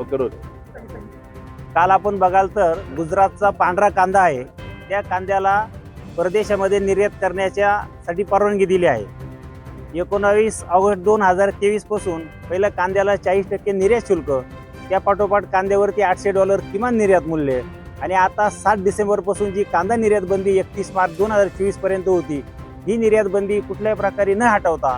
Okay काल आपण बघाल तर गुजरातचा पांढरा कांदा आहे. त्या कांद्याला परदेशामध्ये निर्यात करण्याच्या साठी परवानगी दिली आहे. एकोणावीस ऑगस्ट दोन हजार तेवीसपासून पहिलं कांद्याला चाळीस टक्के निर्यात शुल्क त्या पाठोपाठ कांद्यावरती आठशे डॉलर किमान निर्यात मूल्य आणि आता सात डिसेंबरपासून जी कांदा निर्यात बंदी एकतीस मार्च दोन हजार चोवीसपर्यंत होती ही निर्यात बंदी कुठल्याही प्रकारे न हटवता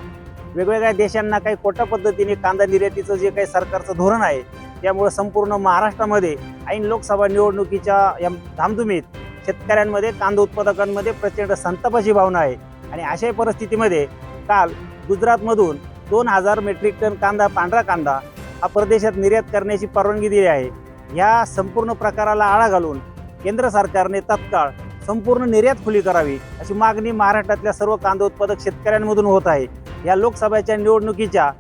वेगवेगळ्या देशांना काही कोट्या पद्धतीने कांदा निर्यातीचं जे काही सरकारचं धोरण आहे त्यामुळं संपूर्ण महाराष्ट्रामध्ये ऐन लोकसभा निवडणुकीच्या या धामधुमीत शेतकऱ्यांमध्ये कांदा उत्पादकांमध्ये प्रचंड संतापाची भावना आहे. आणि अशाही परिस्थितीमध्ये काल गुजरातमधून दोन हजार मेट्रिक टन कांदा पांढरा कांदा हा परदेशात निर्यात करण्याची परवानगी दिली आहे. या संपूर्ण प्रकाराला आळा घालून केंद्र सरकारने तत्काळ संपूर्ण निर्यात खुली करावी अशी मागणी महाराष्ट्रातल्या सर्व कांदा उत्पादक शेतकऱ्यांमधून होत आहे. या लोकसभेच्या निवडणुकीच्या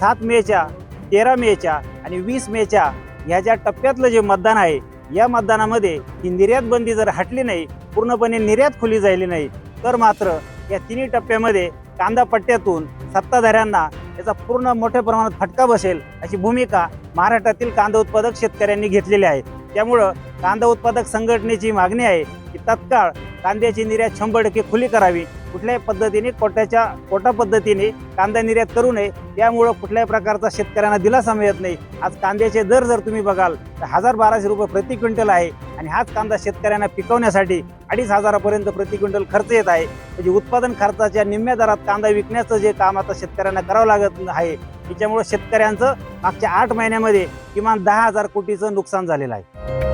सात मेच्या तेरा मेच्या आणि वीस मेच्या ह्या ज्या टप्प्यातलं जे मतदान आहे या मतदानामध्ये ही निर्यात बंदी जर हटली नाही पूर्णपणे निर्यात खुली झाली नाही तर मात्र या तिन्ही टप्प्यामध्ये कांदा पट्ट्यातून सत्ताधाऱ्यांना याचा पूर्ण मोठ्या प्रमाणात फटका बसेल अशी भूमिका महाराष्ट्रातील कांदा उत्पादक शेतकऱ्यांनी घेतलेली आहे. त्यामुळं कांदा उत्पादक संघटनेची मागणी आहे की तत्काळ कांद्याची निर्यात शंभर टक्के खुली करावी कुठल्याही पद्धतीने कोट्याच्या कोटा पद्धतीने कांदा निर्यात करू नये. त्यामुळं कुठल्याही प्रकारचा शेतकऱ्यांना दिलासा मिळत नाही. आज कांद्याचे दर जर तुम्ही बघाल तर हजार बाराशे रुपये प्रति क्विंटल आहे. आणि हाच कांदा शेतकऱ्यांना पिकवण्यासाठी अडीच हजारापर्यंत प्रति क्विंटल खर्च येत आहे. म्हणजे उत्पादन खर्चाच्या निम्म्या दरात कांदा विकण्याचं जे काम आता शेतकऱ्यांना करावं लागत आहे त्याच्यामुळं शेतकऱ्यांचं मागच्या आठ महिन्यामध्ये किमान दहा हजार कोटीचं नुकसान झालेलं आहे.